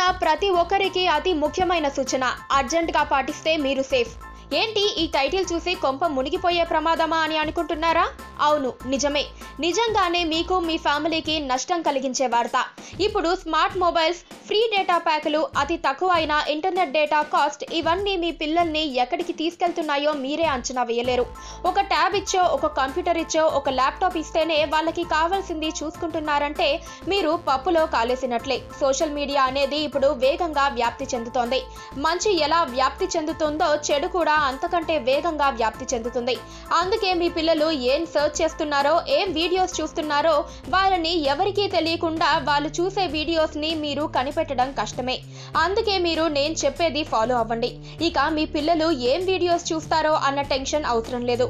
ప్రతి ఒక్కరికి అతి ముఖ్యమైన సూచన. అర్జెంటుగా పాటిస్తే మీరు సేఫ్ ఏంటి ఈ టైటిల్ చూసి కొంప మునిగిపోయే ప్రమాదమా అని అనుకుంటున్నారా? అవును నిజమే. నిజంగానే మీకు మీ ఫ్యామిలీకి నష్టం కలిగించే వార్త. ఇప్పుడు స్మార్ట్ మొబైల్స్ ఫ్రీ డేటా ప్యాకులు అతి తక్కువ అయిన ఇంటర్నెట్ డేటా కాస్ట్ ఇవన్నీ మీ పిల్లల్ని ఎక్కడికి తీసుకెళ్తున్నాయో మీరే అంచనా వేయలేరు. ఒక ట్యాబ్ ఇచ్చో ఒక కంప్యూటర్ ఇచ్చో ఒక ల్యాప్టాప్ ఇస్తేనే వాళ్ళకి కావాల్సింది చూసుకుంటున్నారంటే మీరు పప్పులో కాలేసినట్లే. సోషల్ మీడియా అనేది ఇప్పుడు వేగంగా వ్యాప్తి చెందుతోంది. మంచి ఎలా వ్యాప్తి చెందుతుందో చెడు కూడా అంతకంటే వేగంగా వ్యాప్తి చెందుతుంది. అందుకే మీ పిల్లలు ఏం సర్చ్ చేస్తున్నారో ఏం వీడియోస్ చూస్తున్నారో వాళ్ళని ఎవరికీ తెలియకుండా వాళ్ళు చూసే వీడియోస్ని మీరు కనిపెట్టడం కష్టమే. అందుకే మీరు నేను చెప్పేది ఫాలో అవ్వండి. ఇక మీ పిల్లలు ఏం వీడియోస్ చూస్తారో అన్న టెన్షన్ అవసరం లేదు.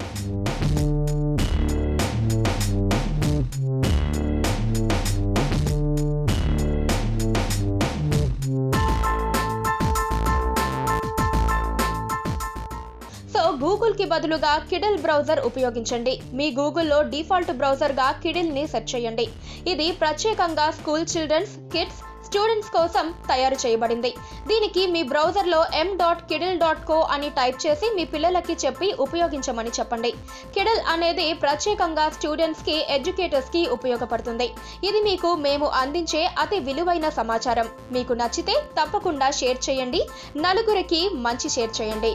సో గూగుల్కి బదులుగా కిడిల్ బ్రౌజర్ ఉపయోగించండి. మీ గూగుల్లో డిఫాల్ట్ బ్రౌజర్గా కిడిల్ని సెర్చ్ చేయండి. ఇది ప్రత్యేకంగా స్కూల్ చిల్డ్రన్స్ కిడ్స్ స్టూడెంట్స్ కోసం తయారు చేయబడింది. దీనికి మీ బ్రౌజర్లో ఎం డాట్ కిడిల్ డాట్ కో అని టైప్ చేసి మీ పిల్లలకి చెప్పి ఉపయోగించమని చెప్పండి. కిడిల్ అనేది ప్రత్యేకంగా స్టూడెంట్స్కి ఎడ్యుకేటర్స్కి ఉపయోగపడుతుంది. ఇది మీకు మేము అందించే అతి విలువైన సమాచారం. మీకు నచ్చితే తప్పకుండా షేర్ చేయండి. నలుగురికి మంచి షేర్ చేయండి.